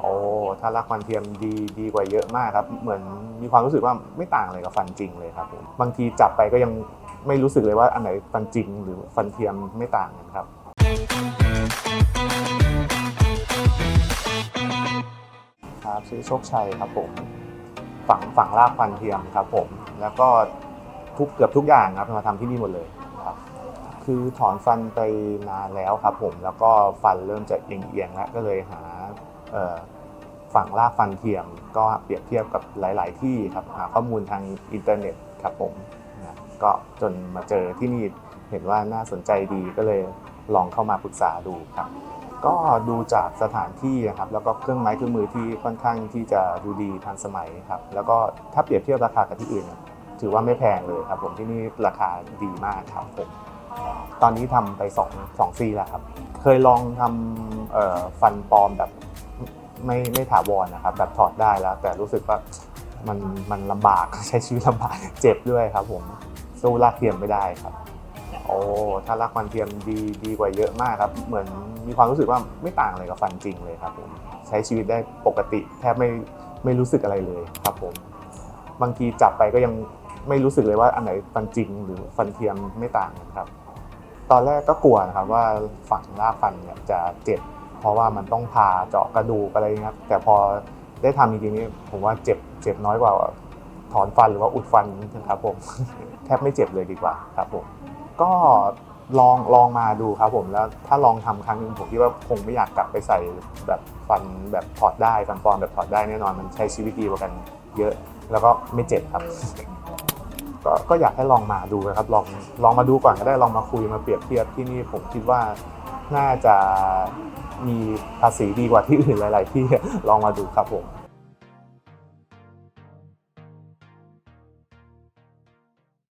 โอ้ถ้ารักฟันเทียมดีดีกว่าเยอะมากครับ เหมือนมีความรู้สึกว่าไม่ต่างอะไรกับฟันจริงเลยครับผมบางทีจับไปก็ยังไม่รู้สึกเลยว่าอันไหนฟันจริงหรือฟันเทียมไม่ต่างกันครับ ครับชื่อโชคชัยครับผมฝั่งฝั่งรากฟันเทียมครับผม แล้วก็ทุกเกือบทุกอย่างครับมาทำที่นี่หมดเลยครับคือถอนฟันไปนานแล้วครับผมแล้วก็ฟันเริ่มจะเอียงๆแล้วก็เลยหา ฝั่งรากฟันเทียมก็เปรียบเทียบกับหลาย ๆ ที่ครับหาข้อมูลทางอินเทอร์เน็ตครับผมนะก็จนมาเจอที่นี่เห็นว่าน่าสนใจดีก็เลยลองเข้ามาปรึกษาดูครับ ก็ดูจากสถานที่นะครับแล้วก็เครื่องไม้เครื่องมือที่ค่อนข้างที่จะดูดีทันสมัยครับแล้วก็ถ้าเปรียบเทียบราคากับที่อื่น ถือว่าไม่แพงเลยครับผมที่นี่ราคาดีมากครับผมตอนนี้ทำไป2 2ซีแล้วครับ เคยลองทำฟันปลอมแบบ ไม่ไม่ถาวรนะครับ แบบถอดได้แล้ว แต่รู้สึกว่ามันมันลำบากใช้ชีวิตลำบากเจ็บด้วยครับผมสู้ลากเทียมไม่ได้ครับ โอ้ถ้ารักฟันเทียมดีดีกว่าเยอะมากครับ เหมือนมีความรู้สึกว่าไม่ต่างอะไรกับฟันจริงเลยครับผมใช้ชีวิตได้ปกติแทบไม่ไม่รู้สึกอะไรเลยครับผมบางทีจับไปก็ยังไม่รู้สึกเลยว่าอันไหนฟันจริงหรือฟันเทียมไม่ต่างกันครับ ตอนแรกก็กลัวนะครับว่าฝั่งรากฟันเนี่ยจะเจ็บ เพราะว่ามันต้องผ่าเจาะกระดูกอะไรเงี้ยครับแต่พอได้ทำจริงๆนี่ผมว่าเจ็บเจ็บน้อยกว่าถอนฟันหรือว่าอุดฟันนะครับผม แทบไม่เจ็บเลยดีกว่าครับผมก็ลองลองมาดูครับผมแล้วถ้าลองทำครั้งหนึงผมคิดว่าคงไม่อยากกลับไปใส่แบบฟันแบบถอดได้ฟันปลอมแบบถอดได้แน่นอนมันใช้ชีวิตดีกว่ากันเยอะแล้วก็ไม่เจ็บครับก็ก็อยากให้ลองมาดูนะครับลองลองมาดูก่อนก็ได้ลองมาคุยมาเปรียบเทียบที่นี่ผมคิดว่า น่าจะมีภาษีดีกว่าที่อื่นหลาย ๆ ที่ลองมาดูครับผม